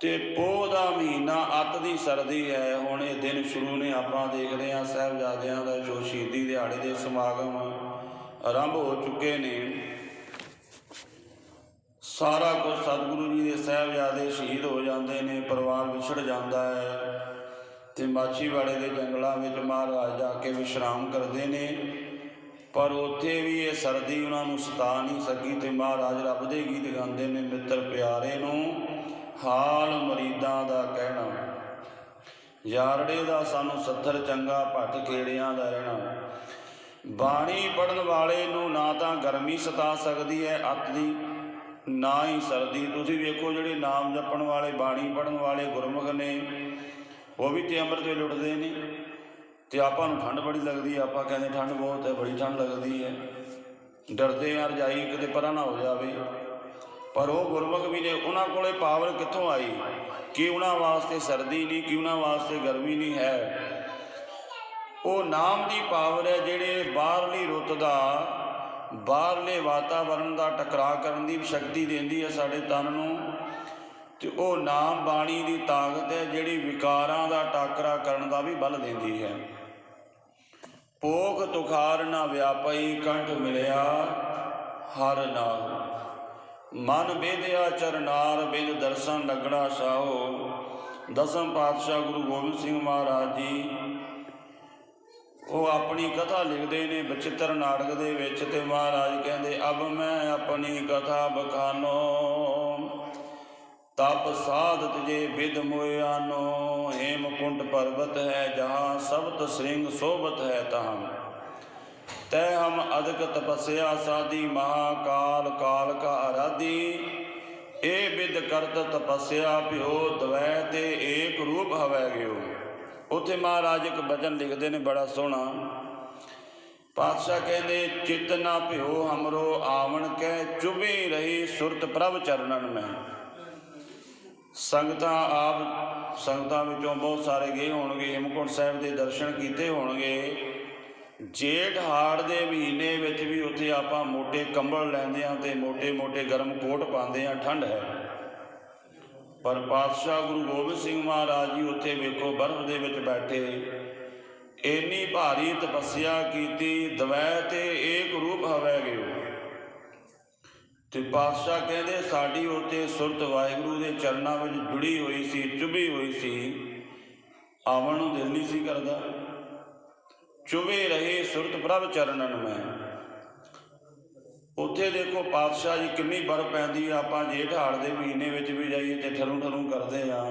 ਤੇ ਪੋਹ ਦਾ ਮਹੀਨਾ ਅੱਤ ਦੀ ਸਰਦੀ ਹੈ। ਹੁਣ ਇਹ ਦਿਨ ਸ਼ੁਰੂ ਨੇ ਆਪਾਂ ਦੇਖਦੇ ਹਾਂ ਸਾਹਿਬਜ਼ਾਦਿਆਂ ਦਾ ਜੋ ਸ਼ਹੀਦੀ ਦਿਹਾੜੇ ਦੇ ਸਮਾਗਮ ਆਰੰਭ ਹੋ ਚੁੱਕੇ ਨੇ। ਸਾਰਾ ਕੁਝ ਸਤਿਗੁਰੂ ਜੀ ਦੇ ਸਾਹਿਬਜ਼ਾਦੇ ਸ਼ਹੀਦ ਹੋ ਜਾਂਦੇ ਨੇ, ਪਰਿਵਾਰ ਵਿਛੜ ਜਾਂਦਾ ਹੈ। ਤੇ ਮਾਛੀਵਾੜੇ ਦੇ ਜੰਗਲਾਂ ਵਿੱਚ ਮਹਾਰਾਜ ਜਾ ਕੇ ਵਿਸ਼ਰਾਮ ਕਰਦੇ ਨੇ। ਪਰ ਉੱਥੇ ਵੀ ਇਹ ਸਰਦੀ ਉਹਨਾਂ ਨੂੰ ਸਤਾ ਨਹੀਂ ਸਕੀ ਤੇ ਮਹਾਰਾਜ ਰੱਬ ਦੇ ਗੀਤ ਗਾਉਂਦੇ ਨੇ ਮਿੱਤਰ ਪਿਆਰੇ ਨੂੰ, ਹਾਲ ਮਰੀਦਾਂ ਦਾ ਕਹਿਣਾ। ਯਾਰੜੇ ਦਾ ਸਾਨੂੰ ਸੱਥਰ ਚੰਗਾ, ਭੱਟ ਖੇੜਿਆਂ ਦਾ ਰਹਿਣਾ। ਬਾਣੀ ਪੜਨ ਵਾਲੇ ਨੂੰ ਨਾ ਤਾਂ ਗਰਮੀ ਸਤਾ ਸਕਦੀ ਹੈ ਅੱਤ ਦੀ, ਨਾ ਹੀ ਸਰਦੀ। ਤੁਸੀਂ ਵੇਖੋ ਜਿਹੜੇ ਨਾਮ ਜਪਣ ਵਾਲੇ, ਬਾਣੀ ਪੜਨ ਵਾਲੇ ਗੁਰਮੁਖ ਨੇ ਉਹ ਵੀ ਤੇ ਅੰਮ੍ਰਿਤ ਵੇਲੇ ਉੱਠਦੇ ਨੇ ਤੇ ਆਪਾਂ ਨੂੰ ਠੰਡ ਬੜੀ ਲੱਗਦੀ ਹੈ ਆਪਾਂ ਕਹਿੰਦੇ ਠੰਡ ਬਹੁਤ ਹੈ ਬੜੀ ਠੰਡ ਲੱਗਦੀ ਹੈ ਡਰਦੇ ਆ ਰਜਾਈ ਕਿਤੇ ਪਰਾਂ ਨਾ ਹੋ ਜਾਵੇ। ਪਰ ਉਹ ਗੁਰਮੁਖ ਵੀ ਨੇ, ਉਹਨਾਂ ਕੋਲੇ ਪਾਵਰ ਕਿੱਥੋਂ ਆਈ? ਕਿ ਉਹਨਾਂ ਵਾਸਤੇ ਸਰਦੀ ਨਹੀਂ, ਕਿ ਉਹਨਾਂ ਵਾਸਤੇ ਗਰਮੀ ਨਹੀਂ ਹੈ। ਉਹ ਨਾਮ ਦੀ ਪਾਵਰ ਹੈ ਜਿਹੜੇ ਬਾਹਰਲੀ ਰੁੱਤ ਦਾ, ਬਾਹਰਲੇ ਵਾਤਾਵਰਣ ਦਾ ਟਕਰਾਅ ਕਰਨ ਦੀ ਸ਼ਕਤੀ ਦਿੰਦੀ ਹੈ ਸਾਡੇ ਤਨ ਨੂੰ। ਤੇ ਉਹ ਨਾਮ ਬਾਣੀ ਦੀ ਤਾਕਤ ਹੈ, ਜਿਹੜੀ ਵਿਕਾਰਾਂ ਦਾ ਟਾਕਰਾ ਕਰਨ ਦਾ ਵੀ ਬਲ ਦਿੰਦੀ ਹੈ। ਪੋਖ ਤੁਖਾਰ ਨਾ ਵਿਆਪਈ ਕੰਠ ਮਿਲਿਆ, ਹਰ ਨਾਮ ਮਨ ਬੇਦਿਆ ਚਰਨਾਰ ਬਿੰਦ ਦਰਸ਼ਨ ਲਗੜਾ ਸਾਹੋ ਦਸਮ ਪਾਤਸ਼ਾਹ ਗੁਰੂ ਗੋਬਿੰਦ ਸਿੰਘ ਮਹਾਰਾਜ ਜੀ, ਉਹ ਆਪਣੀ ਕਥਾ ਲਿਖਦੇ ਨੇ ਬਚਿੱਤਰ ਨਾਟਕ ਦੇ ਵਿੱਚ ਤੇ ਮਹਾਰਾਜ ਕਹਿੰਦੇ, ਅਬ ਮੈਂ ਆਪਣੀ ਕਥਾ ਬਖਾਨੋ। ਤਪ ਸਾਧਤ ਜੇ ਵਿਦ ਮੋਇਆਨੋ ਹੇਮਕੁੰਟ ਪਰਬਤ ਹੈ ਜਹਾਂ, ਸਬਤ ਸਿੰਘ ਸੋਭਤ ਹੈ ਤਹਮ ਤੈ ਹਮ ਅਦਕ ਤਪਸਿਆ ਸਾਧੀ ਮਹਾਕਾਲ, ਕਾਲ ਕਾ ਆਰਾਧੀ ਏ ਵਿਦ ਕਰਤ ਤਪਸਿਆ ਭਿਓ ਦਵੈ ਤੇ ਏਕ ਰੂਪ ਹਵੈ ਗਿਓ। ਉਥੇ ਮਹਾਰਾਜ ਇੱਕ ਬਚਨ ਲਿਖਦੇ ਨੇ ਬੜਾ ਸੋਹਣਾ। ਪਾਤਸ਼ਾਹ ਕਹਿੰਦੇ, ਚਿਤ ਨਾ ਭਿਓ ਹਮਰੋ, ਆਵਣ ਕੈ ਚੁਬੀ ਰਹੀ ਸੁਰਤ ਪ੍ਰਭ ਚਰਨਨ ਮੈਂ। ਸੰਗਤਾਂ ਆਪ ਸੰਗਤਾਂ ਵਿੱਚੋਂ ਬਹੁਤ ਸਾਰੇ ਗਏ ਹੋਣਗੇ ਹਿਮਕੁੰਡ ਸਾਹਿਬ ਦੇ ਦਰਸ਼ਨ ਕੀਤੇ ਹੋਣਗੇ। ਜੇਠ ਹਾੜ ਦੇ ਮਹੀਨੇ ਵਿੱਚ ਵੀ ਉੱਥੇ ਆਪਾਂ ਮੋٹے ਕੰਬਲ ਲੈਂਦੇ ਆ ਤੇ ਮੋٹے-ਮੋٹے ਗਰਮ ਕੋਟ ਪਾਉਂਦੇ ਆ ਠੰਡ ਹੈ। ਪਰ ਪਾਤਸ਼ਾਹ ਗੁਰੂ ਗੋਬਿੰਦ ਸਿੰਘ ਮਹਾਰਾਜ ਜੀ ਉੱਥੇ ਵੇਖੋ ਬਰਫ਼ ਦੇ ਵਿੱਚ ਬੈਠੇ। ਇੰਨੀ ਭਾਰੀ ਤਪੱਸਿਆ ਕੀਤੀ, ਦਵੈ ਤੇ ਏਕ ਰੂਪ ਹਵੈ ਗਏ ਤੇ ਪਾਤਸ਼ਾਹ ਕਹਿੰਦੇ, ਸਾਡੀ ਉੱਤੇ ਸੁਰਤ ਵਾਹਿਗੁਰੂ ਦੇ ਚਰਨਾਂ ਵਿੱਚ ਜੁੜੀ ਹੋਈ ਸੀ, ਚੁਭੀ ਹੋਈ ਸੀ। ਆਵਣ ਨੂੰ ਦਿਲ ਨਹੀਂ ਸੀ ਕਰਦਾ। ਚੁਭੇ ਰਹੇ ਸੁਰਤ ਪ੍ਰਭ ਚਰਨਨ ਮੈਂ। ਉੱਥੇ ਦੇਖੋ ਪਾਤਸ਼ਾਹ ਜੀ ਕਿੰਨੀ ਬਰਫ਼ ਪੈਂਦੀ ਆ। ਆਪਾਂ ਜੇਠ ਹਾੜ ਦੇ ਮਹੀਨੇ ਵਿੱਚ ਵੀ ਜਾਈਏ ਤੇ ਠਰੂ ਠਰੂ ਕਰਦੇ ਆ।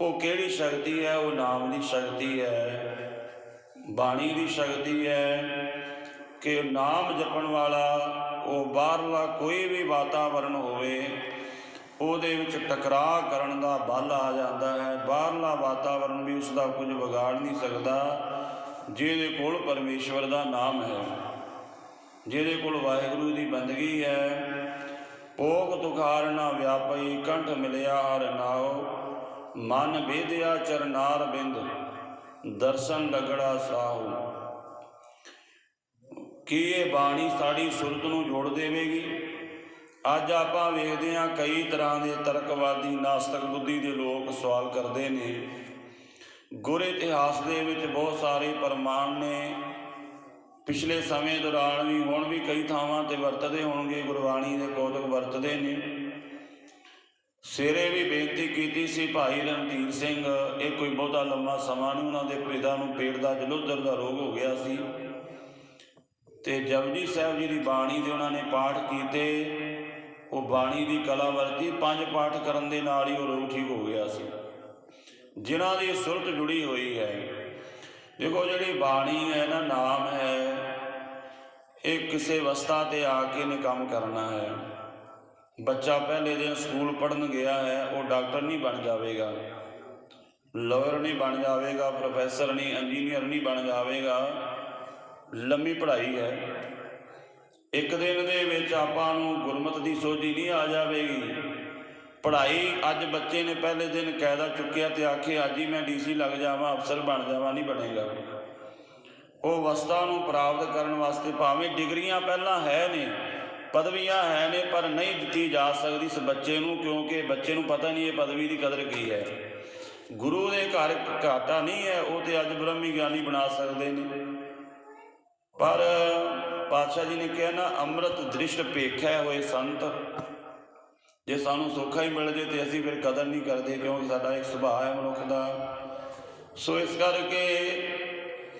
ਉਹ ਕਿਹੜੀ ਸ਼ਕਤੀ ਹੈ? ਉਹ ਨਾਮ ਦੀ ਸ਼ਕਤੀ ਹੈ। ਬਾਣੀ ਦੀ ਸ਼ਕਤੀ ਹੈ ਕਿ ਨਾਮ ਜਪਣ ਵਾਲਾ ਉਹ ਬਾਹਰਲਾ ਕੋਈ ਵੀ ਵਾਤਾਵਰਣ ਹੋਵੇ, ਉਹਦੇ ਵਿੱਚ ਟਕਰਾਅ ਕਰਨ ਦਾ ਬਲ ਆ ਜਾਂਦਾ ਹੈ। ਬਾਹਰਲਾ ਵਾਤਾਵਰਣ ਵੀ ਉਸ ਦਾ ਕੁਝ ਵਿਗਾੜ ਨਹੀਂ ਸਕਦਾ, ਜਿਹਦੇ ਕੋਲ ਪਰਮੇਸ਼ਵਰ ਦਾ ਨਾਮ ਹੈ। ਜਿਹਦੇ ਕੋਲ ਵਾਹਿਗੁਰੂ ਦੀ ਬੰਦਗੀ ਹੈ। ਭੋਗ ਤੁਖਾਰ ਨਾ ਵਿਆਪਈ, ਕੰਠ ਮਿਲਿਆ ਹਰ ਨਾਉ। ਮਨ ਬੇਦਿਆ ਚਰਨਾਰ ਬਿੰਦ, ਦਰਸ਼ਨ ਲਗੜਾ ਸਾਹੂ ਕੀ ਇਹ ਬਾਣੀ ਸਾਡੀ ਸੁਰਤ ਨੂੰ ਜੋੜ ਦੇਵੇਗੀ? ਅੱਜ ਆਪਾਂ ਵੇਖਦੇ ਹਾਂ ਕਈ ਤਰ੍ਹਾਂ ਦੇ ਤਰਕਵਾਦੀ, ਨਾਸਤਕ ਬੁੱਧੀ ਦੇ ਲੋਕ ਸਵਾਲ ਕਰਦੇ ਨੇ। ਗੁਰ ਇਤਿਹਾਸ ਦੇ ਵਿੱਚ ਬਹੁਤ ਸਾਰੇ ਪ੍ਰਮਾਣ ਨੇ। ਪਿਛਲੇ ਸਮੇਂ ਦੌਰਾਨ ਵੀ, ਹੁਣ ਵੀ ਕਈ ਥਾਵਾਂ ਤੇ ਵਰਤਦੇ ਹੋਣਗੇ, ਗੁਰਬਾਣੀ ਦੇ ਕੋਤਕ ਵਰਤਦੇ ਨੇ। ਸਵੇਰੇ ਵੀ ਬੇਨਤੀ ਕੀਤੀ ਸੀ ਭਾਈ ਰਣਧੀਰ ਸਿੰਘ, ਇਹ ਕੋਈ ਬਹੁਤਾ ਲੰਮਾ ਸਮਾਂ ਨਹੀਂ, ਉਹਨਾਂ ਦੇ ਪਿਤਾ ਨੂੰ ਪੇਟ ਦਾ ਜਲੂਧਰ ਦਾ ਰੋਗ ਹੋ ਗਿਆ ਸੀ। ਤੇ ਜਪਜੀ ਸਾਹਿਬ ਜੀ ਦੀ ਬਾਣੀ ਦੇ ਉਹਨਾਂ ਨੇ ਪਾਠ ਕੀਤੇ, ਉਹ ਬਾਣੀ ਦੀ ਕਲਾ ਵਰਤੀ, ਪੰਜ ਪਾਠ ਕਰਨ ਦੇ ਨਾਲ ਹੀ ਉਹ ਰੋਗ ਠੀਕ ਹੋ ਗਿਆ ਸੀ। ਜਿਨ੍ਹਾਂ ਦੀ ਸੁਰਤ ਜੁੜੀ ਹੋਈ ਹੈ। ਦੇਖੋ ਜਿਹੜੀ ਬਾਣੀ ਹੈ ਨਾ, ਨਾਮ ਹੈ, ਇਹ ਕਿਸੇ ਅਵਸਥਾ ਤੇ ਆ ਕੇ ਨੇ ਕੰਮ ਕਰਨਾ ਹੈ। ਬੱਚਾ ਪਹਿਲੇ ਦਿਨ ਸਕੂਲ ਪੜਨ ਗਿਆ ਹੈ, ਉਹ ਡਾਕਟਰ ਨਹੀਂ ਬਣ ਜਾਵੇਗਾ ਲਾਇਰ ਨਹੀਂ ਬਣ ਜਾਵੇਗਾ, ਪ੍ਰੋਫੈਸਰ ਨਹੀਂ, ਇੰਜੀਨੀਅਰ ਨਹੀਂ ਬਣ ਜਾਵੇਗਾ। ਲੰਮੀ ਪੜ੍ਹਾਈ ਹੈ। ਇੱਕ ਦਿਨ ਦੇ ਵਿੱਚ ਆਪਾਂ ਨੂੰ ਗੁਰਮਤ ਦੀ ਸੋਝੀ ਨਹੀਂ ਆ ਜਾਵੇਗੀ। ਪੜ੍ਹਾਈ ਅੱਜ ਬੱਚੇ ਨੇ ਪਹਿਲੇ ਦਿਨ ਕਾਇਦਾ ਚੁੱਕਿਆ ਤੇ ਆਖੇ, ਅੱਜ ਹੀ ਮੈਂ ਡੀਸੀ ਲੱਗ ਜਾਵਾਂ, ਅਫਸਰ ਬਣ ਜਾਵਾਂ, ਨਹੀਂ ਬਣੇਗਾ। ਉਹ ਅਵਸਥਾ ਨੂੰ ਪ੍ਰਾਪਤ ਕਰਨ ਵਾਸਤੇ ਭਾਵੇਂ ਡਿਗਰੀਆਂ ਪਹਿਲਾਂ ਹੈ ਨੇ, ਪਦਵੀਆਂ ਹੈ ਨੇ, ਪਰ ਨਹੀਂ ਦਿੱਤੀ ਜਾ ਸਕਦੀ ਇਸ ਬੱਚੇ ਨੂੰ, ਕਿਉਂਕਿ ਬੱਚੇ ਨੂੰ ਪਤਾ ਨਹੀਂ ਇਹ ਪਦਵੀ ਦੀ ਕਦਰ ਕੀ ਹੈ। ਗੁਰੂ ਦੇ ਘਰ ਘਾਟਾ ਨਹੀਂ ਹੈ, ਉਹ ਤੇ ਅੱਜ ਬ੍ਰਹਮੀ ਗਿਆਨੀ ਬਣਾ ਸਕਦੇ ਨੇ। ਪਰ ਪਾਤਸ਼ਾਹ ਜੀ ਨੇ ਕਿਹਾ, ਨਾ ਅੰਮ੍ਰਿਤ ਦ੍ਰਿਸ਼ਟ ਭੇਖਿਆ ਹੋਏ ਸੰਤ। ਜੇ ਸਾਨੂੰ ਸੋਖਾ ਹੀ ਮਿਲ ਜੇ ਤੇ ਅਸੀਂ ਫਿਰ ਕਦਰ ਨਹੀਂ ਕਰਦੇ, ਕਿਉਂਕਿ ਸਾਡਾ ਇੱਕ ਸੁਭਾਅ ਹੈ ਮਨੁੱਖ ਦਾ। ਸੋ ਇਸ ਕਰਕੇ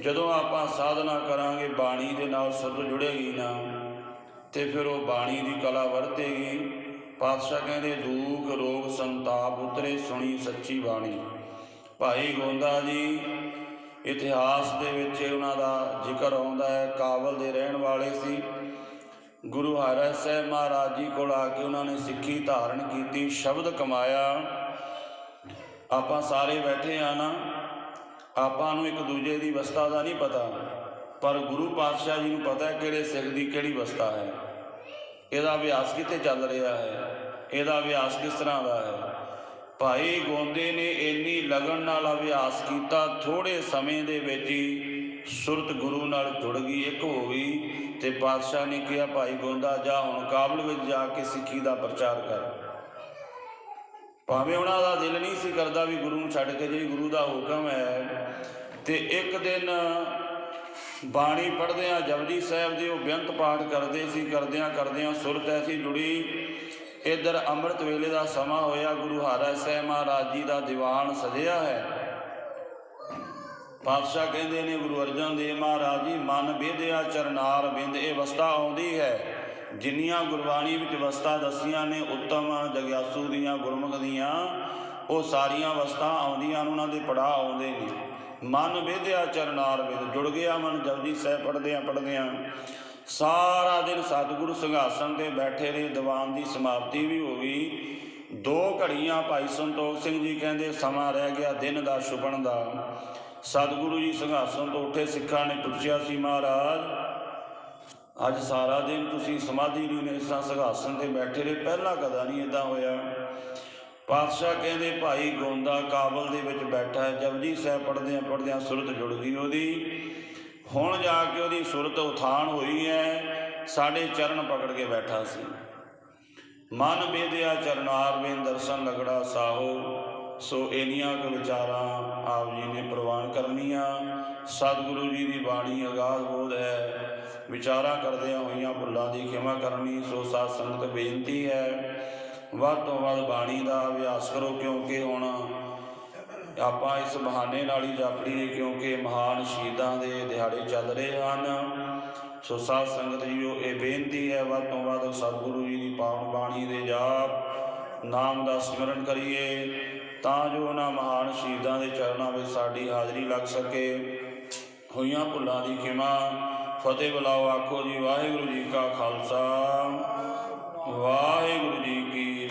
ਜਦੋਂ ਆਪਾਂ ਸਾਧਨਾ ਕਰਾਂਗੇ, ਬਾਣੀ ਦੇ ਨਾਲ ਸੁਰਤ ਜੁੜੇਗੀ ਨਾ, ਤੇ ਫਿਰ ਉਹ ਬਾਣੀ ਦੀ ਕਲਾ ਵਰਤੇਗੀ। ਪਾਤਸ਼ਾਹ ਕਹਿੰਦੇ, ਦੂਖ, ਰੋਗ, ਸੰਤਾਪ ਉਤਰੇ ਸੁਣੀ ਸੱਚੀ ਬਾਣੀ। ਭਾਈ ਗੋਂਦਾ ਜੀ ਇਤਿਹਾਸ ਦੇ ਵਿੱਚ ਉਹਨਾਂ ਦਾ ਜ਼ਿਕਰ ਆਉਂਦਾ ਹੈ, ਕਾਬਲ ਦੇ ਰਹਿਣ ਵਾਲੇ ਸੀ। ਗੁਰੂ ਹਰਿ ਸਾਹਿਬ ਮਹਾਰਾਜ ਜੀ ਕੋਲ ਆ ਕੇ ਉਹਨਾਂ ਨੇ ਸਿੱਖੀ ਧਾਰਨ ਕੀਤੀ, ਸ਼ਬਦ ਕਮਾਇਆ। ਆਪਾਂ ਸਾਰੇ ਬੈਠੇ ਆ ਨਾ, ਆਪਾਂ ਨੂੰ ਇੱਕ ਦੂਜੇ ਦੀ ਅਵਸਥਾ ਦਾ ਨਹੀਂ ਪਤਾ, ਪਰ ਗੁਰੂ ਪਾਤਸ਼ਾਹ ਜੀ ਨੂੰ ਪਤਾ ਹੈ ਕਿਹੜੇ ਸਿੱਖ ਦੀ ਕਿਹੜੀ ਅਵਸਥਾ ਹੈ। ਇਹਦਾ ਅਭਿਆਸ ਕਿੱਥੇ ਚੱਲ ਰਿਹਾ ਹੈ? ਇਹਦਾ ਅਭਿਆਸ ਕਿਸ ਤਰ੍ਹਾਂ ਦਾ ਹੈ? ਭਾਈ ਗੋਂਦੇ ਨੇ ਇੰਨੀ ਲਗਨ ਨਾਲ ਅਭਿਆਸ ਕੀਤਾ ਥੋੜੇ ਸਮੇਂ ਦੇ ਵਿੱਚ ਹੀ ਸੁਰਤ ਗੁਰੂ ਨਾਲ ਜੁੜ ਗਈ, ਇੱਕ ਹੋ ਗਈ ਤੇ ਪਾਤਸ਼ਾਹ ਨੇ ਕਿਹਾ, ਭਾਈ ਗੋਂਦਾ, ਜਾ ਹੁਣ ਕਾਬਲ ਵਿੱਚ ਜਾ ਕੇ ਸਿੱਖੀ ਦਾ ਪ੍ਰਚਾਰ ਕਰ। ਭਾਵੇਂ ਉਹਨਾਂ ਦਾ ਦਿਲ ਨਹੀਂ ਸੀ ਕਰਦਾ ਵੀ ਗੁਰੂ ਨੂੰ ਛੱਡ ਕੇ ਜੇ ਗੁਰੂ ਦਾ ਹੁਕਮ ਹੈ ਤੇ ਇੱਕ ਦਿਨ ਬਾਣੀ ਪੜ੍ਹਦਿਆਂ ਜਪਜੀ ਸਾਹਿਬ ਦੇ ਉਹ ਬੇਅੰਤ ਪਾਠ ਕਰਦੇ ਸੀ ਕਰਦਿਆਂ ਕਰਦਿਆਂ ਸੁਰਤ ਐਸੀ ਜੁੜੀ ਇਧਰ ਅੰਮ੍ਰਿਤ ਵੇਲੇ ਦਾ ਸਮਾਂ ਹੋਇਆ, ਗੁਰੂ ਹਰਿ ਸਾਹਿਬ ਮਹਾਰਾਜ ਜੀ ਦਾ ਦੀਵਾਨ ਸਜਿਆ ਹੈ। ਪਾਤਸ਼ਾਹ ਕਹਿੰਦੇ ਨੇ, ਗੁਰੂ ਅਰਜਨ ਦੇਵ ਮਹਾਰਾਜ ਜੀ, ਮਨ ਬੇਦਿਆ ਚਰਨਾਰ ਬਿੰਦ, ਇਹ ਅਵਸਥਾ ਆਉਂਦੀ ਹੈ। ਜਿੰਨੀਆਂ ਗੁਰਬਾਣੀ ਵਿੱਚ ਅਵਸਥਾ ਦਸੀਆਂ ਨੇ, ਉੱਤਮ ਜਗਿਆਸੂ ਦੀਆਂ, ਗੁਰਮੁਖ ਦੀਆਂ, ਉਹ ਸਾਰੀਆਂ ਅਵਸਥਾ ਆਉਂਦੀਆਂ ਨੇ, ਉਹਨਾਂ ਦੇ ਪੜਾਅ ਆਉਂਦੇ ਨੇ। ਮਨ ਵੇਦਿਆ ਚਰਨਾਰ ਬਿੰਦ, ਜੁੜ ਗਿਆ ਮਨ, ਜਪਜੀ ਸਾਹਿਬ ਪੜਦਿਆਂ ਪੜਦਿਆਂ ਸਾਰਾ ਦਿਨ ਸਤਿਗੁਰੂ ਸਿੰਘਾਸਣ ਤੇ ਬੈਠੇ ਰਹੇ, ਦੀਵਾਨ ਦੀ ਸਮਾਪਤੀ ਵੀ ਹੋ ਗਈ। ਦੋ ਘੜੀਆਂ ਭਾਈ ਸੰਤੋਖ ਸਿੰਘ ਜੀ ਕਹਿੰਦੇ, ਸਮਾਂ ਰਹਿ ਗਿਆ, ਦਿਨ ਦਾ ਛੁਪਣ ਦਾ। ਸਤਿਗੁਰੂ ਜੀ ਸਿੰਘਾਸਣ ਤੋਂ ਉੱਠੇ, ਸਿੱਖਾਂ ਨੇ ਪੁੱਛਿਆ ਸੀ, ਮਹਾਰਾਜ, ਅੱਜ ਸਾਰਾ ਦਿਨ ਤੁਸੀਂ ਸਮਾਧੀ ਲਈ ਨੇ ਇਸ ਸਿੰਘਾਸਣ ਤੇ ਬੈਠੇ ਰਹੇ, ਪਹਿਲਾਂ ਕਦਾ ਨਹੀਂ ਇਦਾਂ ਹੋਇਆ? ਪਾਤਸ਼ਾਹ ਕਹਿੰਦੇ, ਭਾਈ ਗੋਂਦਾ ਕਾਬਲ ਦੇ ਵਿੱਚ ਬੈਠਾ ਹੈ, ਜਪਜੀ ਸਾਹਿਬ ਪੜ੍ਹਦਿਆਂ ਪੜ੍ਹਦਿਆਂ ਸੁਰਤ ਜੁੜ ਗਈ ਉਹਦੀ। ਹੁਣ ਜਾ ਕੇ ਉਹਦੀ ਸੁਰਤ ਉਥਾਨ ਹੋਈ ਹੈ, ਸਾਡੇ ਚਰਨ ਪਕੜ ਕੇ ਬੈਠਾ ਸੀ। ਮਨ ਬੇਦਿਆ ਚਰਨਾਰ ਵੇਨ ਦਰਸ਼ਨ ਲਗੜਾ ਸਾਹੋ, ਸੋ ਇਹਨੀਆਂ ਕੁ ਵਿਚਾਰਾਂ ਆਪ ਜੀ ਨੇ ਪ੍ਰਵਾਨ ਕਰਨੀਆਂ। ਸਤਿਗੁਰੂ ਜੀ ਦੀ ਬਾਣੀ ਅਗਾਧ ਬੋਧ ਹੈ, ਵਿਚਾਰਾਂ ਕਰਦਿਆਂ ਹੋਈਆਂ ਭੁੱਲਾਂ ਦੀ ਖਿਮਾ ਕਰਨੀ, ਸੋ ਸਾਧ ਸੰਗਤ ਬੇਨਤੀ ਹੈ, ਵੱਧ ਤੋਂ ਵੱਧ ਬਾਣੀ ਦਾ ਅਭਿਆਸ ਕਰੋ, ਕਿਉਂਕਿ ਹੁਣ ਆਪਾਂ ਇਸ ਬਹਾਨੇ ਨਾਲ ਹੀ ਜਪ ਲਈਏ ਕਿਉਂਕਿ ਮਹਾਨ ਸ਼ਹੀਦਾਂ ਦੇ ਦਿਹਾੜੇ ਚੱਲ ਰਹੇ ਹਨ। ਸੋ ਸਾਧ ਸੰਗਤ ਜੀਓ, ਇਹ ਬੇਨਤੀ ਹੈ, ਵੱਧ ਤੋਂ ਵੱਧ ਸਤਿਗੁਰੂ ਜੀ ਦੀ ਪਾਵਨ ਬਾਣੀ ਦੇ ਜਾਪ, ਨਾਮ ਦਾ ਸਿਮਰਨ ਕਰੀਏ, ਤਾਂ ਜੋ ਉਹਨਾਂ ਮਹਾਨ ਸ਼ਹੀਦਾਂ ਦੇ ਚਰਨਾਂ ਵਿੱਚ ਸਾਡੀ ਹਾਜ਼ਰੀ ਲੱਗ ਸਕੇ। ਹੋਈਆਂ ਭੁੱਲਾਂ ਦੀ ਖਿਮਾ, ਫਤਿਹ ਬੁਲਾਓ, ਆਖੋ ਜੀ, ਵਾਹਿਗੁਰੂ ਜੀ ਕਾ ਖਾਲਸਾ, ਵਾਹਿਗੁਰੂ ਜੀ ਕੀ